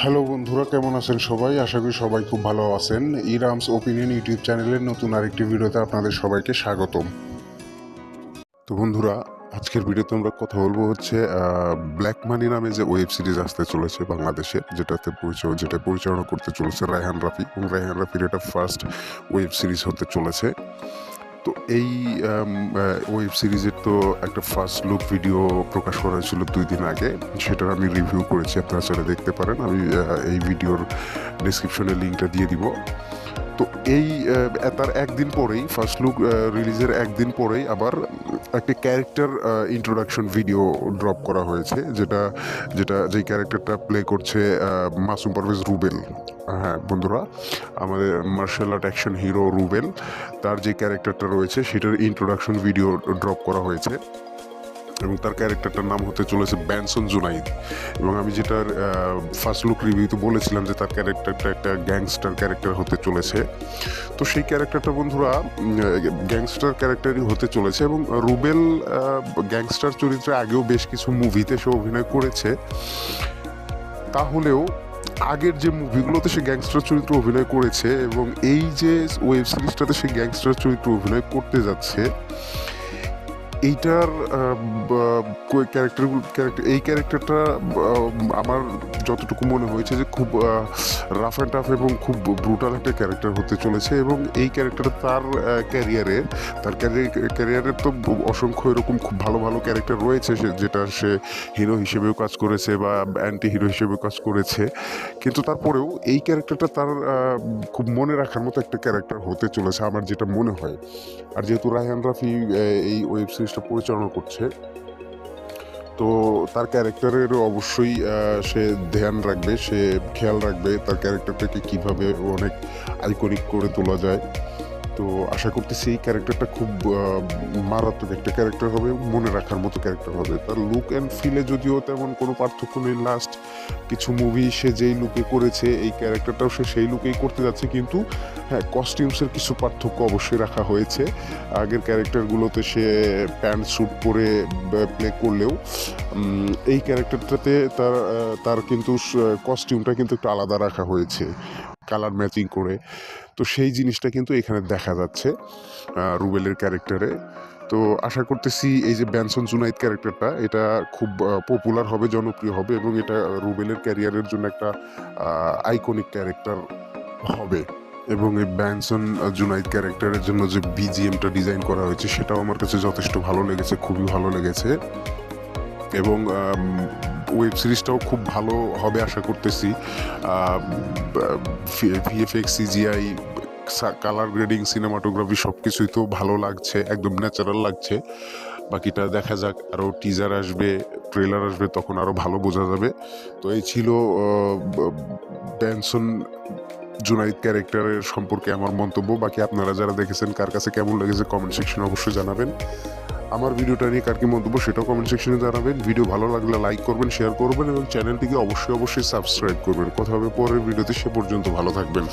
Hello বন্ধুরা, কেমন আছেন সবাই? আশা করি সবাই খুব ভালো আছেন। ইরামস ওপিনিয়ন ইউটিউব চ্যানেলের নতুন আরেকটি ভিডিওতে আপনাদের সবাইকে স্বাগতম। তো বন্ধুরা, আজকের ভিডিওতে আমরা কথা বলব হচ্ছে ব্ল্যাক মানি নামে যে ওয়েব সিরিজ আসতে চলেছে বাংলাদেশে, যেটাতে পরিচয় যেটা পরিচালনা করতে চলেছে রায়হান রাফি। এবং রায়হান রাফির এটা ফার্স্ট ওয়েব সিরিজ হতে চলেছে। তো এই ওয়েব সিরিজের তো একটা ফার্স্ট লুক ভিডিও প্রকাশ করা হয়েছিল দুই দিন আগে। সেটার আমি রিভিউ করেছি, আপনারা সেটা দেখতে পারেন। আমি এই ভিডিওর ডিসক্রিপশনে লিঙ্কটা দিয়ে দিব। তো এই তার একদিন পরেই ফার্স্ট লুক রিলিজের একদিন পরেই আবার একটা ক্যারেক্টার ইন্ট্রোডাকশন ভিডিও ড্রপ করা হয়েছে, যেটা যেটা যেই ক্যারেক্টারটা প্লে করছে মাসুম পারভেজ রুবেল। হ্যাঁ বন্ধুরা, আমাদের martial art action hero Rubel, তার যে ক্যারেক্টারটা রয়েছে, সেটার ইন্ট্রোডাকশন ভিডিও ড্রপ করা হয়েছে। এবং তার ক্যারেক্টারটার নাম হতে চলেছে ব্যানসন জুনাইদ। এবং আমি যেটার ফার্স্ট লুক রিভিউতে বলেছিলাম যে তার ক্যারেক্টারটা একটা গ্যাংস্টার ক্যারেক্টার হতে চলেছে। তো সেই ক্যারেক্টারটা বন্ধুরা গ্যাংস্টার ক্যারেক্টারই হতে চলেছে এবং রুবেল গ্যাংস্টার চরিত্রে আগেও বেশ কিছু মুভিতে সে অভিনয় করেছে। তাহলেও আগের যে মুভিগুলোতে সে গ্যাংস্টার চরিত্র অভিনয় করেছে এবং এই যে ওয়েব সিরিজটাতে সে গ্যাংস্টার চরিত্র অভিনয় করতে যাচ্ছে এইটার ক্যারেক্টারগুলো ক্যারেক্টার এই ক্যারেক্টারটা আমার যতটুকু মনে হয়েছে যে খুব রাফ অ্যান্ড টাফ এবং খুব ব্রুটাল একটা ক্যারেক্টার হতে চলেছে এবং এই ক্যারেক্টার তার ক্যারিয়ারের তার ক্যারিয়ারের তো অসংখ্য এরকম খুব ভালো ভালো ক্যারেক্টার রয়েছে সে, যেটা সে হিরো হিসেবেও কাজ করেছে বা অ্যান্টি হিরো হিসেবেও কাজ করেছে। কিন্তু তারপরেও এই ক্যারেক্টারটা তার খুব মনে রাখার মতো একটা ক্যারেক্টার হতে চলেছে, আমার যেটা মনে হয়। আর যেহেতু রায়হান রাফি এই ওয়েব সিরিজটা পরিচালনা করছে। তো তার ক্যারেক্টারের অবশ্যই সে ধ্যান রাখবে, সে খেয়াল রাখবে তার ক্যারেক্টারটাকে কীভাবে অনেক আইকনিক করে তোলা যায়। তো আশা করতেছি এই ক্যারেক্টারটা খুব মারাত্মক একটা ক্যারেক্টার হবে, মনে রাখার মতো ক্যারেক্টার হবে। তার লুক অ্যান্ড ফিলে যদিও তেমন কোনো পার্থক্য নেই। লাস্ট কিছু মুভি সে যেই লুকে করেছে, এই ক্যারেক্টারটাও সে সেই লুকেই করতে যাচ্ছে। কিন্তু হ্যাঁ কস্টিউমসের কিছু পার্থক্য অবশ্যই রাখা হয়েছে। আগের ক্যারেক্টারগুলোতে সে প্যান্ট স্যুট পরে প্লে করলেও এই ক্যারেক্টারটাতে তার তার কিন্তু কস্টিউমটা কিন্তু একটু আলাদা রাখা হয়েছে। কালার ম্যাচিং করে। তো সেই জিনিসটা কিন্তু এখানে দেখা যাচ্ছে রুবেলের ক্যারেক্টারে তো আশা করতেছি এই যে ব্যানসন জুনাইদ ক্যারেক্টারটা এটা খুব পপুলার হবে, জনপ্রিয় হবে এবং এটা রুবেলের ক্যারিয়ারের জন্য একটা আইকনিক ক্যারেক্টার হবে। এবং এই ব্যানসন জুনাইদ ক্যারেক্টারের জন্য যে বিজিএমটা ডিজাইন করা হয়েছে, সেটাও আমার কাছে যথেষ্ট ভালো লেগেছে, খুবই ভালো লেগেছে। এবং ওয়েব সিরিজটাও খুব ভালো হবে আশা করতেছি। VFX CGI colour grading cinematography সব কিছুই তো ভালো লাগছে, একদম ন্যাচারাল লাগছে। বাকিটা দেখা যাক আরও টিজার আসবে ট্রেলার আসবে, তখন আরও ভালো বোঝা যাবে। তো এই ছিল ব্যানসন জুনাইদ ক্যারেক্টারের সম্পর্কে আমার মন্তব্য, বাকি আপনারা যারা দেখেছেন কার কাছে কেমন লেগেছে কমেন্ট সেকশনে অবশ্যই জানাবেন। আমার ভিডিওটা নিয়ে কার কি মন্তব্য সেটাও কমেন্ট সেকশনে জানাবেন। ভিডিও ভালো লাগলে লাইক করবেন শেয়ার করবেন এবং চ্যানেলটিকে অবশ্যই অবশ্যই সাবস্ক্রাইব করবেন। কথা হবে পরের ভিডিওতে, সে পর্যন্ত ভালো থাকবেন।